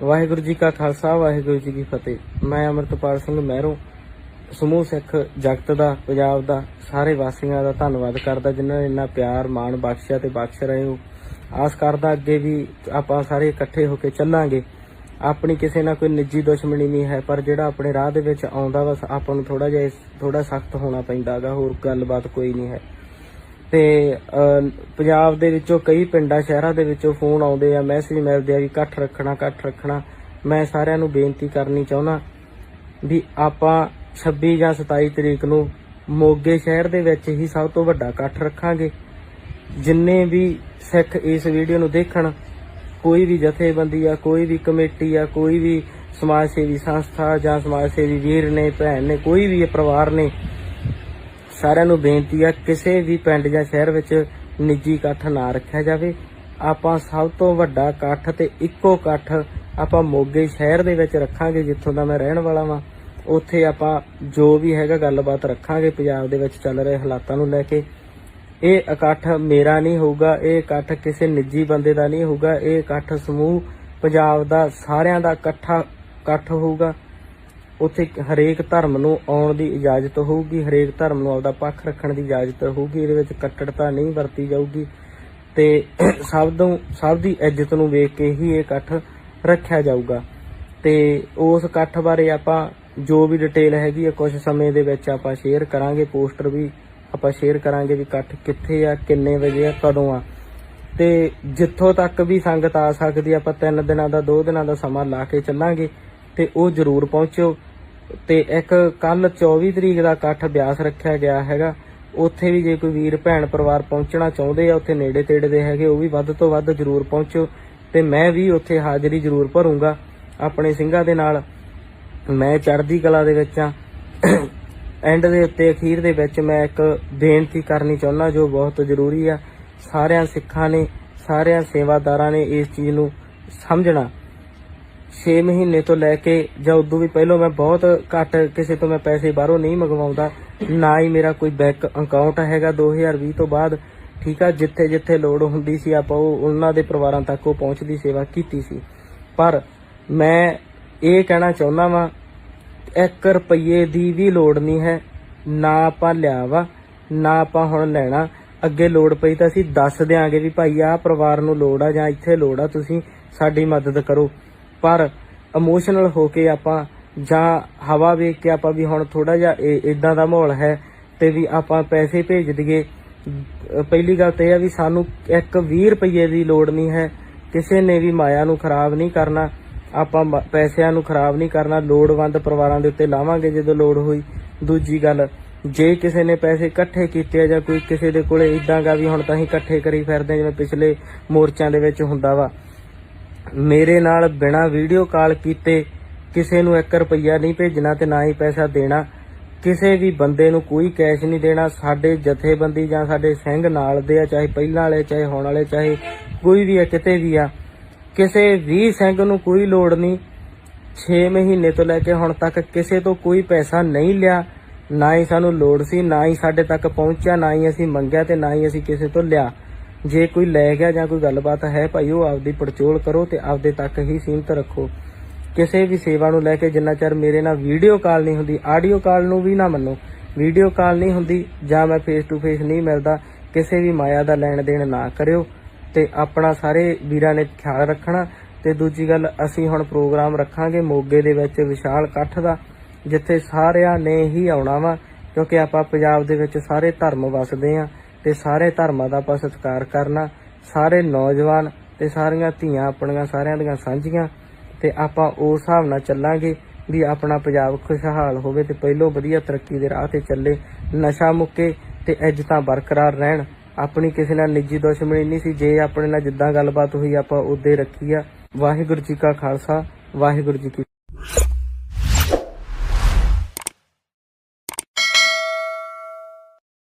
ਵਾਹਿਗੁਰੂ ਜੀ ਕਾ ਖਾਲਸਾ, ਵਾਹਿਗੁਰੂ ਜੀ ਕੀ ਫਤਿਹ। ਮੈਂ ਅਮਰਤਪਾਲ ਸਿੰਘ ਮਹਿਰੋਂ, ਸਮੂਹ ਸਿੱਖ ਜਗਤ ਦਾ, ਪੰਜਾਬ ਦਾ, ਸਾਰੇ ਵਾਸੀਆਂ ਦਾ ਧੰਨਵਾਦ ਕਰਦਾ, ਜਿਨ੍ਹਾਂ ਨੇ ਇੰਨਾ ਪਿਆਰ, ਮਾਣ, ਬਖਸ਼ਿਆ ਤੇ ਬਖਸ਼ ਰਹੇ ਹੋ। ਆਸ ਕਰਦਾ ਅੱਗੇ ਵੀ ਆਪਾਂ ਸਾਰੇ ਇਕੱਠੇ ਹੋ ਕੇ ਚੱਲਾਂਗੇ। ਆਪਣੀ ਕਿਸੇ ਨਾਲ ਕੋਈ ਨਿੱਜੀ ਦੁਸ਼ਮਣੀ ਨਹੀਂ ਹੈ, ਪਰ ਜਿਹੜਾ ਆਪਣੇ ਰਾਹ ਦੇ ਵਿੱਚ ਆਉਂਦਾ ਵਾ, ਆਪਾਂ ਨੂੰ ਥੋੜਾ ਜਿਹਾ ਥੋੜਾ ਸਖਤ ਹੋਣਾ ਪੈਂਦਾਗਾ, ਹੋਰ ਗੱਲਬਾਤ ਕੋਈ ਨਹੀਂ ਹੈ। ਤੇ ਪੰਜਾਬ ਦੇ ਵਿੱਚੋਂ ਕਈ ਪਿੰਡਾਂ, ਸ਼ਹਿਰਾਂ ਦੇ ਵਿੱਚੋਂ ਫੋਨ ਆਉਂਦੇ ਆ ਮੈਸੇਜ ਮਿਲਦੇ ਆ ਵੀ ਇਕੱਠ ਰੱਖਣਾ ਇਕੱਠ ਰੱਖਣਾ। ਮੈਂ ਸਾਰਿਆਂ ਨੂੰ ਬੇਨਤੀ ਕਰਨੀ ਚਾਹੁੰਦਾ ਵੀ ਆਪਾਂ 26 ਜਾਂ 27 ਤਰੀਕ ਨੂੰ ਮੋਗੇ ਸ਼ਹਿਰ ਦੇ ਵਿੱਚ ਹੀ ਸਭ ਤੋਂ ਵੱਡਾ ਇਕੱਠ ਰੱਖਾਂਗੇ। ਜਿੰਨੇ ਵੀ ਸਿੱਖ ਇਸ ਵੀਡੀਓ ਨੂੰ ਦੇਖਣ, ਕੋਈ ਵੀ ਜਥੇਬੰਦੀ ਆ, ਕੋਈ ਵੀ ਕਮੇਟੀ ਆ, ਕੋਈ ਵੀ ਸਮਾਜ ਸੇਵੀ ਸੰਸਥਾ ਜਾਂ ਸਮਾਜ ਸੇਵੀ ਵੀਰ ਨੇ, ਭੈਣ ਨੇ, ਕੋਈ ਵੀ ਪਰਿਵਾਰ ਨੇ ਸਾਰਿਆਂ ਨੂੰ ਬੇਨਤੀ ਆ, ਕਿਸੇ ਵੀ ਪਿੰਡ ਜਾਂ ਸ਼ਹਿਰ ਵਿੱਚ ਨਿੱਜੀ ਇਕੱਠ ਨਾ ਰੱਖਿਆ ਜਾਵੇ। ਆਪਾਂ ਸਭ ਤੋਂ ਵੱਡਾ ਇਕੱਠ ਤੇ ਇੱਕੋ ਇਕੱਠ ਆਪਾਂ ਮੋਗੇ ਸ਼ਹਿਰ ਦੇ ਵਿੱਚ ਰੱਖਾਂਗੇ, ਜਿੱਥੋਂ ਦਾ ਮੈਂ ਰਹਿਣ ਵਾਲਾ ਵਾਂ। ਉੱਥੇ ਆਪਾਂ ਜੋ ਵੀ ਹੈਗਾ ਗੱਲਬਾਤ ਰੱਖਾਂਗੇ, ਪੰਜਾਬ ਦੇ ਵਿੱਚ ਚੱਲ ਰਹੇ ਹਾਲਾਤਾਂ ਨੂੰ ਲੈ ਕੇ। ਇਹ ਇਕੱਠ ਮੇਰਾ ਨਹੀਂ ਹੋਊਗਾ, ਇਹ ਇਕੱਠ ਕਿਸੇ ਨਿੱਜੀ ਬੰਦੇ ਦਾ ਨਹੀਂ ਹੋਊਗਾ, ਇਹ ਇਕੱਠ ਸਮੂਹ ਪੰਜਾਬ ਦਾ ਸਾਰਿਆਂ ਦਾ ਇਕੱਠਾ ਇਕੱਠ ਹੋਊਗਾ। ਉੱਥੇ ਹਰੇਕ ਧਰਮ ਨੂੰ ਆਉਣ ਦੀ ਇਜਾਜ਼ਤ ਹੋਊਗੀ ਹਰੇਕ ਧਰਮ ਨੂੰ ਆਪਦਾ ਪੱਖ ਰੱਖਣ ਦੀ ਇਜਾਜ਼ਤ ਹੋਊਗੀ ਇਹਦੇ ਵਿੱਚ ਕੱਟੜਤਾ ਨਹੀਂ ਵਰਤੀ ਜਾਊਗੀ। ਤੇ ਸਭ ਤੋਂ ਸਭ ਦੀ ਇੱਜ਼ਤ ਨੂੰ ਵੇਖ ਕੇ ਹੀ ਇਹ ਇਕੱਠ ਰੱਖਿਆ ਜਾਊਗਾ। ਤੇ ਉਸ ਇਕੱਠ ਬਾਰੇ ਆਪਾਂ ਜੋ ਵੀ ਡਿਟੇਲ ਹੈਗੀ ਆ ਕੁਝ ਸਮੇਂ ਦੇ ਵਿੱਚ ਆਪਾਂ ਸ਼ੇਅਰ ਕਰਾਂਗੇ ਪੋਸਟਰ ਵੀ ਆਪਾਂ ਸ਼ੇਅਰ ਕਰਾਂਗੇ ਵੀ ਇਕੱਠ ਕਿੱਥੇ ਆ ਕਿੰਨੇ ਵਜੇ ਆ ਕਦੋਂ ਆ। ਤੇ ਜਿੱਥੋਂ ਤੱਕ ਵੀ ਸੰਗਤ ਆ ਸਕਦੀ ਆ, ਆਪਾਂ ਤਿੰਨ ਦਿਨਾਂ ਦਾ ਦੋ ਦਿਨਾਂ ਦਾ ਸਮਾਂ ਲਾ ਕੇ ਚੱਲਾਂਗੇ ਤੇ ਉਹ ਜ਼ਰੂਰ ਪਹੁੰਚੋ ਤੇ ਇੱਕ ਕੱਲ 24 ਤਰੀਕ ਦਾ ਇਕੱਠ ਅਭਿਆਸ ਰੱਖਿਆ ਗਿਆ ਹੈਗਾ। ਉੱਥੇ ਵੀ ਜੇ ਕੋਈ ਵੀਰ, ਭੈਣ, ਪਰਿਵਾਰ ਪਹੁੰਚਣਾ ਚਾਹੁੰਦੇ ਆ, ਉੱਥੇ ਨੇੜੇ ਤੇੜੇ ਦੇ ਹੈਗੇ, ਉਹ ਵੀ ਵੱਧ ਤੋਂ ਵੱਧ ਜ਼ਰੂਰ ਪਹੁੰਚੋ ਤੇ ਮੈਂ ਵੀ ਉੱਥੇ ਹਾਜ਼ਰੀ ਜ਼ਰੂਰ ਭਰੂੰਗਾ ਆਪਣੇ ਸਿੰਘਾਂ ਦੇ ਨਾਲ। ਮੈਂ ਚੜ੍ਹਦੀ ਕਲਾ ਦੇ ਵਿੱਚ ਆ। ਐਂਡ ਦੇ ਉੱਤੇ, ਅਖੀਰ ਦੇ ਵਿੱਚ ਮੈਂ ਇੱਕ ਬੇਨਤੀ ਕਰਨੀ ਚਾਹੁੰਦਾ, ਜੋ ਬਹੁਤ ਜ਼ਰੂਰੀ ਆ। ਸਾਰਿਆਂ ਸਿੱਖਾਂ ਨੇ, ਸਾਰਿਆਂ ਸੇਵਾਦਾਰਾਂ ਨੇ ਇਸ ਚੀਜ਼ ਨੂੰ ਸਮਝਣਾ। 6 ਮਹੀਨੇ ਤੋਂ ਲੈ ਕੇ ਜਾਂ ਉਦੋਂ ਵੀ ਪਹਿਲਾਂ ਮੈਂ ਬਹੁਤ ਘੱਟ ਕਿਸੇ ਤੋਂ ਮੈਂ ਪੈਸੇ ਬਾਹਰੋਂ ਨਹੀਂ ਮੰਗਵਾਉਂਦਾ, ਨਾ ਹੀ ਮੇਰਾ ਕੋਈ ਬੈਂਕ ਅਕਾਊਂਟ ਹੈਗਾ 2020 ਤੋਂ ਬਾਅਦ, ਠੀਕ ਆ, ਜਿੱਥੇ ਜਿੱਥੇ ਲੋੜ ਹੁੰਦੀ ਸੀ ਆਪਾਂ ਉਹ ਉਹਨਾਂ ਦੇ ਪਰਿਵਾਰਾਂ ਤੱਕ ਉਹ ਪਹੁੰਚਦੀ ਸੇਵਾ ਕੀਤੀ ਸੀ। ਪਰ ਮੈਂ ਇਹ ਕਹਿਣਾ ਚਾਹੁੰਦਾ ਵਾਂ 1 ਰੁਪਏ ਦੀ ਵੀ ਲੋੜ ਨਹੀਂ ਹੈ, ਨਾ ਆਪਾਂ ਲਿਆ ਵਾ ਨਾ ਆਪਾਂ ਹੁਣ ਲੈਣਾ। ਅੱਗੇ ਲੋੜ ਪਈ ਤਾਂ ਅਸੀਂ ਦੱਸ ਦਿਆਂਗੇ ਵੀ ਭਾਈ ਆਹ ਪਰਿਵਾਰ ਨੂੰ ਲੋੜ ਆ ਜਾਂ ਇੱਥੇ ਲੋੜ ਆ, ਤੁਸੀਂ ਸਾਡੀ ਮਦਦ ਕਰੋ। ਪਰ ਇਮੋਸ਼ਨਲ ਹੋ ਕੇ ਆਪਾਂ ਜਾਂ ਹਵਾ ਵੇਖ ਕੇ ਆਪਾਂ ਵੀ ਹੁਣ ਥੋੜਾ ਜਿਹਾ ਇਦਾਂ ਦਾ ਮਾਹੌਲ ਹੈ ਤੇ ਵੀ ਆਪਾਂ ਪੈਸੇ ਭੇਜ ਦਈਏ। ਪਹਿਲੀ ਗੱਲ ਤੇ ਇਹ ਆ ਵੀ ਸਾਨੂੰ ਇੱਕ 20 ਰੁਪਏ ਦੀ ਲੋੜ ਨਹੀਂ ਹੈ। ਕਿਸੇ ਨੇ ਵੀ ਮਾਇਆ ਨੂੰ ਖਰਾਬ ਨਹੀਂ ਕਰਨਾ। ਆਪਾਂ ਮ- ਪੈਸਿਆਂ ਨੂੰ ਖਰਾਬ ਨਹੀਂ ਕਰਨਾ। ਲੋੜਵੰਦ ਪਰਿਵਾਰਾਂ ਦੇ ਉੱਤੇ ਲਾਵਾਂਗੇ ਜਦੋਂ ਲੋੜ ਹੋਈ। ਦੂਜੀ ਗੱਲ, ਜੇ ਕਿਸੇ ਨੇ ਪੈਸੇ ਇਕੱਠੇ ਕੀਤੇ ਆ ਜਾਂ ਕੋਈ ਕਿਸੇ ਦੇ ਕੋਲੇ ਇਦਾਂ ਗਾ ਵੀ ਹੁਣ ਤਾਂ ਅਸੀਂ ਇਕੱਠੇ ਕਰੀ ਫਿਰਦੇ ਜਿਵੇਂ ਪਿਛਲੇ ਮੋਰਚਿਆਂ ਦੇ ਵਿੱਚ ਹੁੰਦਾ ਵਾ। ਮੇਰੇ ਨਾਲ ਬਿਨਾ ਵੀਡੀਓ ਕਾਲ ਕੀਤੇ ਕਿਸੇ ਨੂੰ 1 ਰੁਪਈਆ ਨਹੀਂ ਭੇਜਣਾ ਤੇ ਨਾ ਹੀ ਪੈਸਾ ਦੇਣਾ। ਕਿਸੇ ਵੀ ਬੰਦੇ ਨੂੰ ਕੋਈ ਕੈਸ਼ ਨਹੀਂ ਦੇਣਾ। ਸਾਡੇ ਜਥੇਬੰਦੀ ਜਾਂ ਸਾਡੇ ਸਿੰਘ ਨਾਲ ਦੇ ਆ, ਚਾਹੇ ਪਹਿਲਾਂ ਵਾਲੇ, ਚਾਹੇ ਹੁਣ ਵਾਲੇ, ਚਾਹੇ ਕੋਈ ਵੀ ਆ, ਕਿਤੇ ਵੀ ਆ। ਕਿਸੇ ਵੀ ਸਿੰਘ ਨੂੰ ਕੋਈ ਲੋੜ ਨਹੀਂ। 6 ਮਹੀਨੇ ਤੋਂ ਲੈ ਕੇ ਹੁਣ ਤੱਕ ਕਿਸੇ ਤੋਂ ਕੋਈ ਪੈਸਾ ਨਹੀਂ ਲਿਆ। ਨਾ ਹੀ ਸਾਨੂੰ ਲੋੜ ਸੀ, ਨਾ ਹੀ ਸਾਡੇ ਤੱਕ ਪਹੁੰਚਿਆ, ਨਾ ਹੀ ਅਸੀਂ ਮੰਗਿਆ ਤੇ ਨਾ ਹੀ ਅਸੀਂ ਕਿਸੇ ਤੋਂ ਲਿਆ। ਜੇ ਕੋਈ ਲੈ ਗਿਆ ਜਾਂ ਕੋਈ ਗੱਲਬਾਤ ਹੈ ਭਾਈ, ਉਹ ਆਪਦੀ ਪੜਚੋਲ ਕਰੋ ਤੇ ਆਪਦੇ ਤੱਕ ਹੀ ਸੀਮਤ ਰੱਖੋ। ਕਿਸੇ ਵੀ ਸੇਵਾ ਨੂੰ ਲੈ ਕੇ ਜਿੰਨਾ ਚਿਰ ਮੇਰੇ ਨਾਲ ਵੀਡੀਓ ਕਾਲ ਨਹੀਂ ਹੁੰਦੀ ਆਡੀਓ ਕਾਲ ਨੂੰ ਵੀ ਨਾ ਮੰਨੋ। ਵੀਡੀਓ ਕਾਲ ਨਹੀਂ ਹੁੰਦੀ, ਜਾਂ ਮੈਂ ਫੇਸ ਟੂ ਫੇਸ ਨਹੀਂ ਮਿਲਦਾ, ਕਿਸੇ ਵੀ ਮਾਇਆ ਦਾ ਲੈਣ ਦੇਣ ਨਾ ਕਰਿਓ ਤੇ ਆਪਣਾ ਸਾਰੇ ਵੀਰਾਂ ਨੇ ਖਿਆਲ ਰੱਖਣਾ। ਤੇ ਦੂਜੀ ਗੱਲ, ਅਸੀਂ ਹੁਣ ਪ੍ਰੋਗਰਾਮ ਰੱਖਾਂਗੇ ਮੋਗੇ ਦੇ ਵਿੱਚ ਵਿਸ਼ਾਲ ਇਕੱਠ ਦਾ, ਜਿੱਥੇ ਸਾਰਿਆਂ ਨੇ ਹੀ ਆਉਣਾ ਵਾ, ਕਿਉਂਕਿ ਆਪਾਂ ਪੰਜਾਬ ਦੇ ਵਿੱਚ ਸਾਰੇ ਧਰਮ ਵਸਦੇ ਆ। ਤੇ ਸਾਰੇ ਧਰਮਾਂ ਦਾ ਆਪਾਂ ਸਤਿਕਾਰ ਕਰਨਾ, ਸਾਰੇ ਨੌਜਵਾਨ ਤੇ ਸਾਰੀਆਂ ਧੀਆਂ ਆਪਣੀਆਂ ਸਾਰਿਆਂ ਦੀਆਂ ਸਾਂਝੀਆਂ ਤੇ ਆਪਾਂ ਉਸ ਹਿਸਾਬ ਨਾਲ ਚੱਲਾਂਗੇ ਵੀ ਆਪਣਾ ਪੰਜਾਬ ਖੁਸ਼ਹਾਲ ਹੋਵੇ ਤੇ ਪਹਿਲੋਂ ਵਧੀਆ ਤਰੱਕੀ ਦੇ ਰਾਹ ਤੇ ਚੱਲੇ, ਨਸ਼ਾ ਮੁੱਕੇ ਤੇ ਇੱਜ਼ਤਾਂ ਬਰਕਰਾਰ ਰਹਿਣ। ਆਪਣੀ ਕਿਸੇ ਨਾਲ ਨਿੱਜੀ ਦੁਸ਼ਮਣੀ ਨਹੀਂ ਸੀ, ਜੇ ਆਪਣੇ ਨਾਲ ਜਿੱਦਾਂ ਗੱਲਬਾਤ ਹੋਈ ਆਪਾਂ ਉਦੇ ਰੱਖੀ ਆ। ਵਾਹਿਗੁਰੂ ਜੀ ਕਾ ਖਾਲਸਾ, ਵਾਹਿਗੁਰੂ ਜੀ ਕੀ